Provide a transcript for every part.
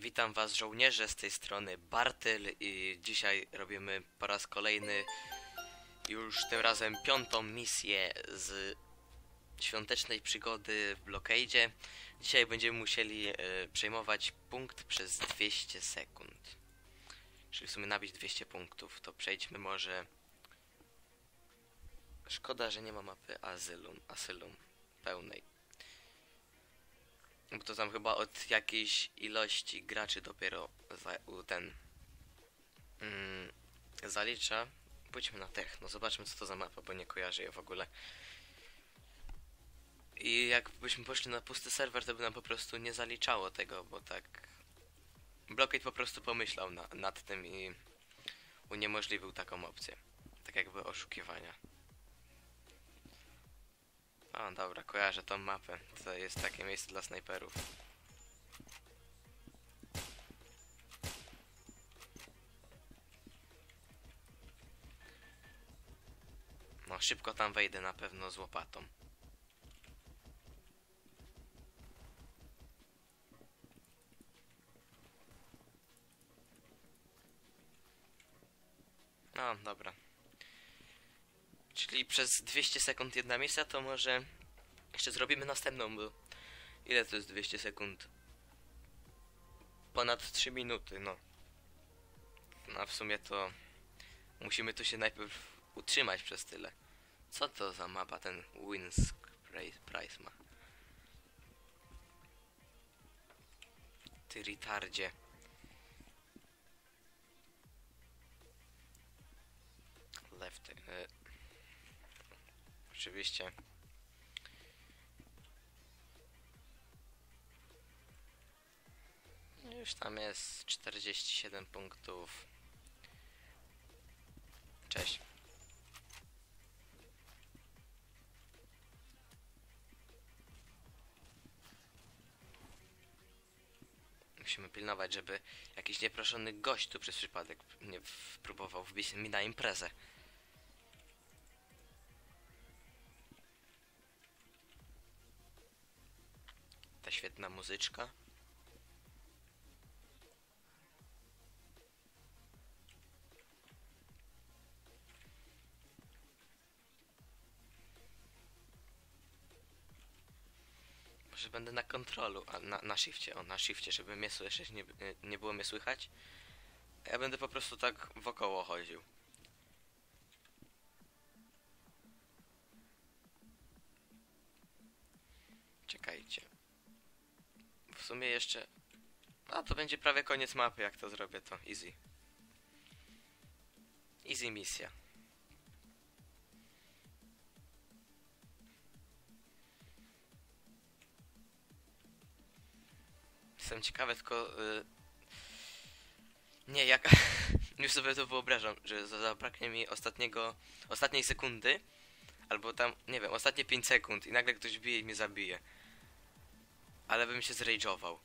Witam was żołnierze z tej strony Bartyl i dzisiaj robimy po raz kolejny już tym razem piątą misję z świątecznej przygody w Blockade. Dzisiaj będziemy musieli e, przejmować punkt przez 200 sekund. Czyli w sumie nabić 200 punktów. To przejdźmy może... Szkoda, że nie ma mapy Asylum, Asylum pełnej. Bo to tam chyba od jakiejś ilości graczy dopiero za, ten mm, zalicza. Pójdźmy na techno, zobaczmy co to za mapa, bo nie kojarzę jej w ogóle. I jakbyśmy poszli na pusty serwer, to by nam po prostu nie zaliczało tego, bo tak... Blockade po prostu pomyślał na, nad tym i uniemożliwił taką opcję. Tak jakby oszukiwania. O, dobra, kojarzę tą mapę. To jest takie miejsce dla snajperów. No, szybko tam wejdę na pewno z łopatą. No, dobra. Czyli przez 200 sekund jedna misja, to może jeszcze zrobimy następną, bo ile to jest 200 sekund? Ponad 3 minuty, no. No w sumie to musimy tu się najpierw utrzymać przez tyle. Co to za mapa ten Wins Price ma? Ty retardzie. Left. E, oczywiście. Już tam jest 47 punktów. Cześć. Musimy pilnować, żeby jakiś nieproszony gość tu przez przypadek nie próbował wbić mi na imprezę. Świetna muzyczka. Może będę na kontrolu, a na, na shifcie, o na shifcie, żeby mnie słyszeć, nie, nie, było mnie słychać. Ja będę po prostu tak wokoło chodził. Czekajcie. Sumie jeszcze... A, to będzie prawie koniec mapy, jak to zrobię, to easy. Easy misja. Jestem ciekawy tylko... Y... Nie, jak... Już sobie to wyobrażam, że za- zabraknie mi ostatniego... Ostatniej sekundy, albo tam, nie wiem, ostatnie 5 sekund i nagle ktoś bije i mnie zabije. Ale bym się zrage'ował.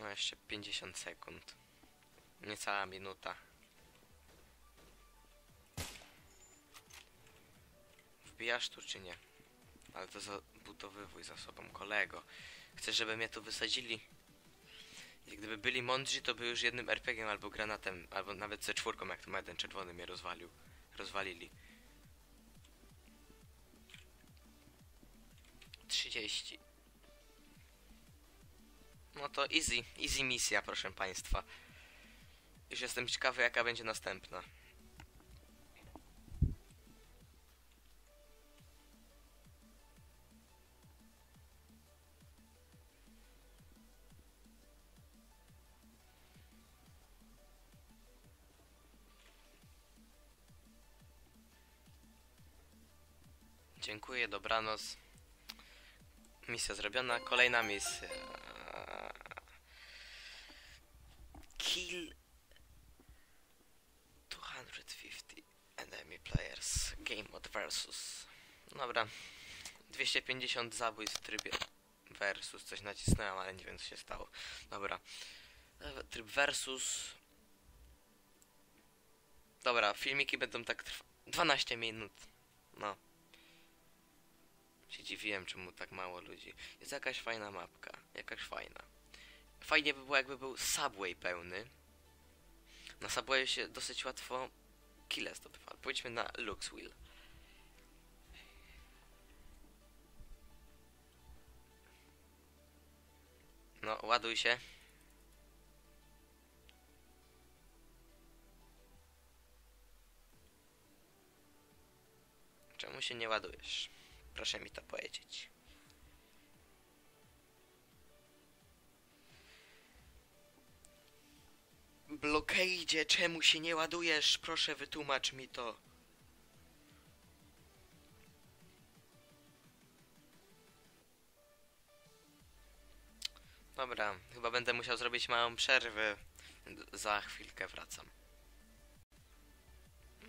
No jeszcze 50 sekund. Niecała minuta. Wbijasz tu czy nie? Ale to zabudowywuj za sobą kolego. Chcesz, żeby mnie tu wysadzili? I gdyby byli mądrzy, to by już jednym RPG albo granatem, albo nawet C4, jak to ma jeden czerwony mnie rozwalił. Rozwalili. 30. No to easy, easy misja, proszę państwa. Już jestem ciekawy, jaka będzie następna. Dziękuję, dobranoc. Misja zrobiona, kolejna misja. Kill 250 enemy players. Game mode versus. Dobra. 250 zabójstw w trybie versus. Coś nacisnąłem, ale nie wiem co się stało. Dobra. Tryb versus. Dobra, filmiki będą tak trwa... 12 minut. No. Się dziwiłem, czemu tak mało ludzi. Jest jakaś fajna mapka. Jakaś fajna. Fajnie by było, jakby był Subway pełny. Na Subwayu się dosyć łatwo kile zdobywa. Pójdźmy na Luxwheel. No, ładuj się. Czemu się nie ładujesz? Proszę mi to powiedzieć. Blokejdzie, czemu się nie ładujesz? Proszę wytłumacz mi to. Dobra, chyba będę musiał zrobić małą przerwę. Za chwilkę wracam.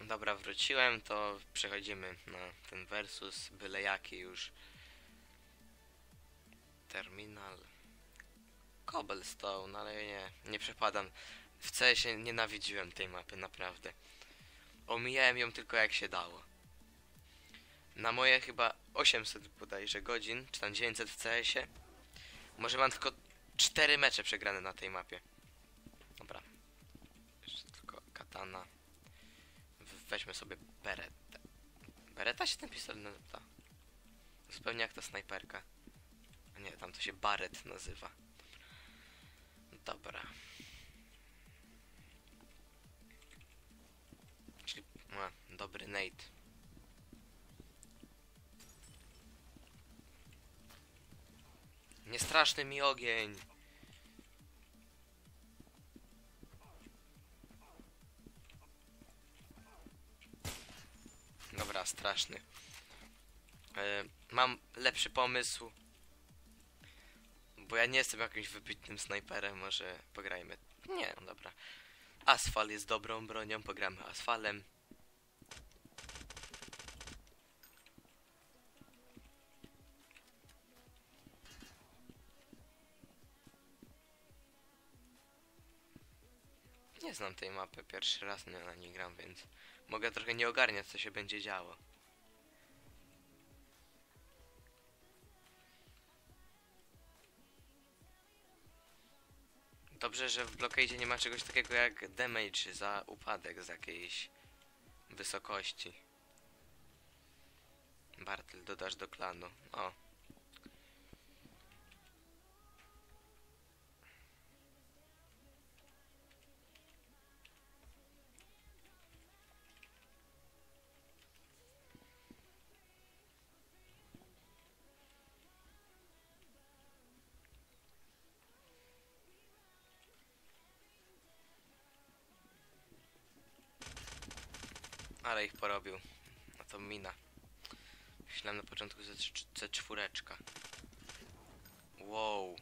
Dobra, wróciłem, to przechodzimy na ten versus, byle jaki już. Terminal. Cobblestone, ale nie, nie przepadam. W CS-ie nienawidziłem tej mapy, naprawdę. Omijałem ją tylko jak się dało. Na moje chyba 800 bodajże godzin, czy tam 900 w CS-ie. Może mam tylko 4 mecze przegrane na tej mapie. Dobra. Jeszcze tylko katana. Weźmy sobie beretę. Bereta się ten pistolet nazywa? Zupełnie jak ta snajperka. A nie, tam to się baret nazywa. Dobra. Czyli, a, dobry Nate. Niestraszny mi ogień. Straszny. E, mam lepszy pomysł. Bo ja nie jestem jakimś wybitnym snajperem, może pograjmy. Nie, no dobra. Asfal jest dobrą bronią, pogramy asfalem. Nie znam tej mapy, pierwszy raz na niej gram, więc mogę trochę nie ogarniać, co się będzie działo. Dobrze, że w blokadzie nie ma czegoś takiego jak damage za upadek z jakiejś wysokości. Bartel dodasz do klanu. O. Ale ich porobił. A to mina. Myślałem na początku, że C czwóreczka. Wow.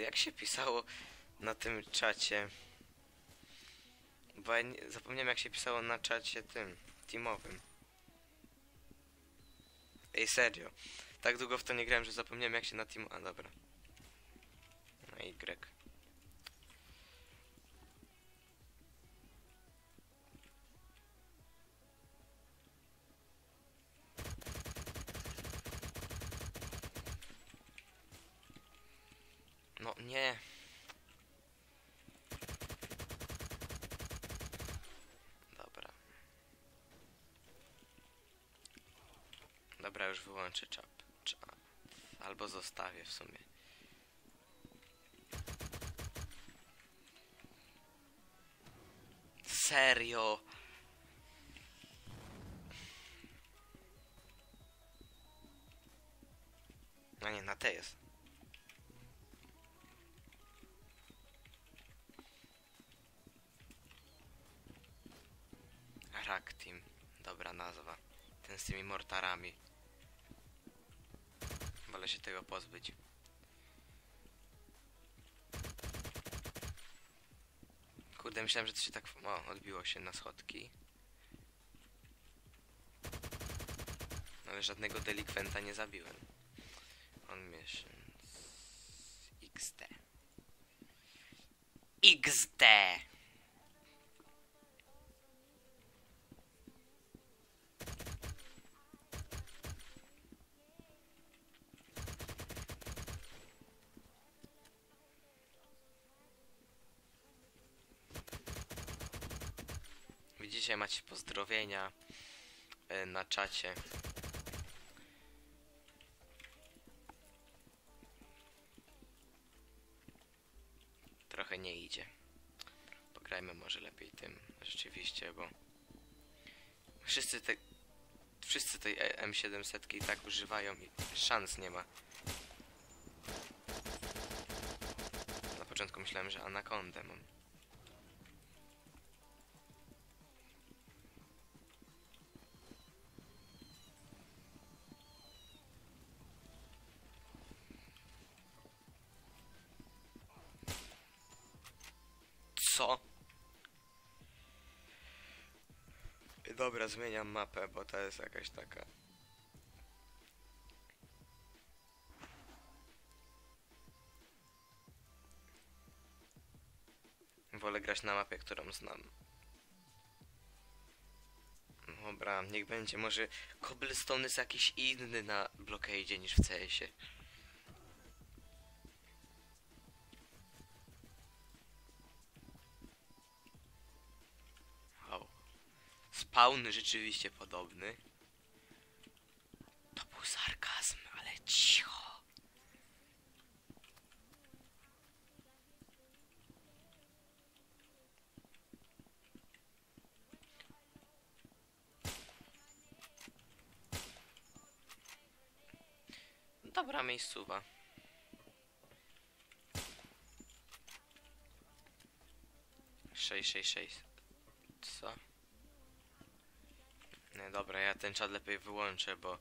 Kurde, jak się pisało na tym czacie? Bo ja nie, zapomniałem jak się pisało na czacie tym, teamowym. Ej, serio. Tak długo w to nie grałem, że zapomniałem jak się na team... A, dobra. Na Y. nie. Dobra. Dobra, już wyłączę czap. czap. Albo zostawię w sumie. Serio? A nie, na T jest. Rack Team. Dobra nazwa. Ten z tymi mortarami. Wolę się tego pozbyć. Kurde, myślałem, że to się tak... O, odbiło się na schodki. Ale żadnego delikwenta nie zabiłem. On missions... XD. XD! Macie pozdrowienia e, na czacie. Trochę nie idzie. Pograjmy może lepiej tym rzeczywiście, bo wszyscy te wszyscy tej E- M700 i tak używają i szans nie ma. Na początku myślałem, że anakondę mam. Dobra, zmieniam mapę, bo to jest jakaś taka. Wolę grać na mapie, którą znam. Dobra, niech będzie. Może cobblestone jest jakiś inny na blockade niż w CS-ie. Spawn rzeczywiście podobny. To był sarkazm, ale cicho. Dobra miejscowa. Sześć, sześć, sześć. Co? Dobra, ja ten czat lepiej wyłączę, bo...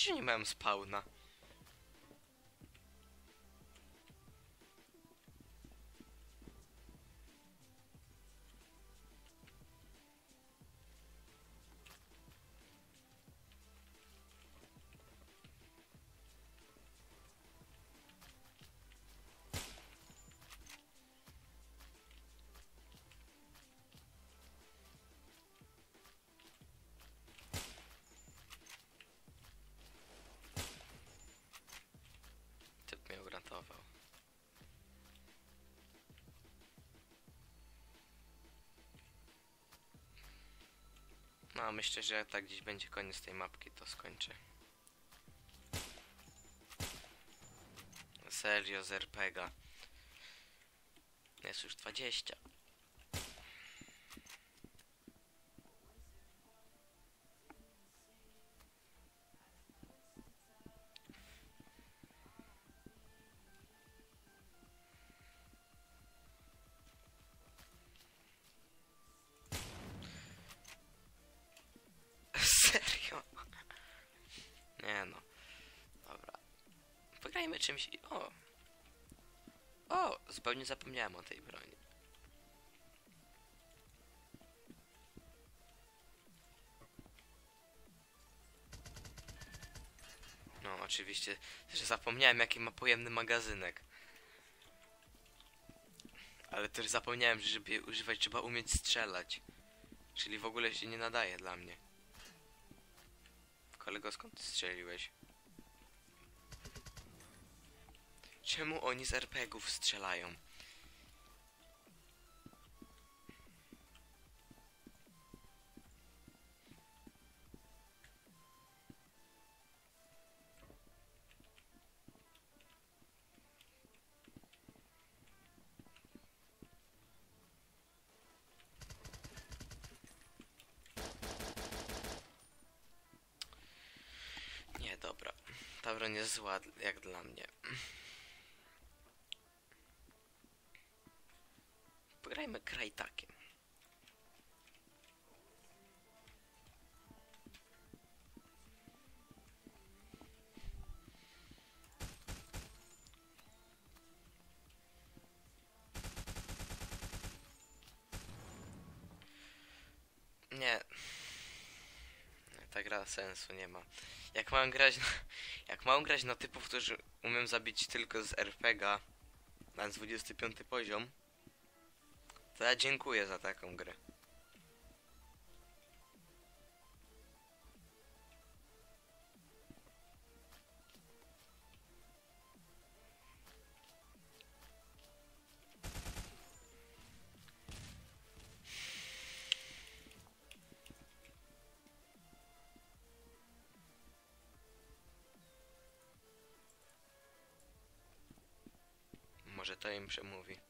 Czy nie miałem spawna? No, myślę, że tak gdzieś będzie koniec tej mapki, to skończę. Serio, z RPGa. Jest już 20. Nie no. Dobra. Pograjmy czymś. i- O! O! Zupełnie zapomniałem o tej broni. No, oczywiście, że zapomniałem jaki ma pojemny magazynek. Ale też zapomniałem, że żeby je używać trzeba umieć strzelać. Czyli w ogóle się nie nadaje dla mnie. Kolego, skąd ty strzeliłeś? Czemu oni z RPGów strzelają? Zła jak dla mnie. Pograjmy krajtakiem. Sensu nie ma. Jak mam grać na, jak mam grać na typów, którzy umiem zabić tylko z RPGa na 25 poziom, to ja dziękuję za taką grę. To im przemówi.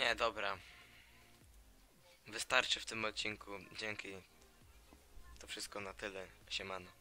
Nie, dobra. Wystarczy w tym odcinku. Dzięki. To wszystko na tyle. Siemano.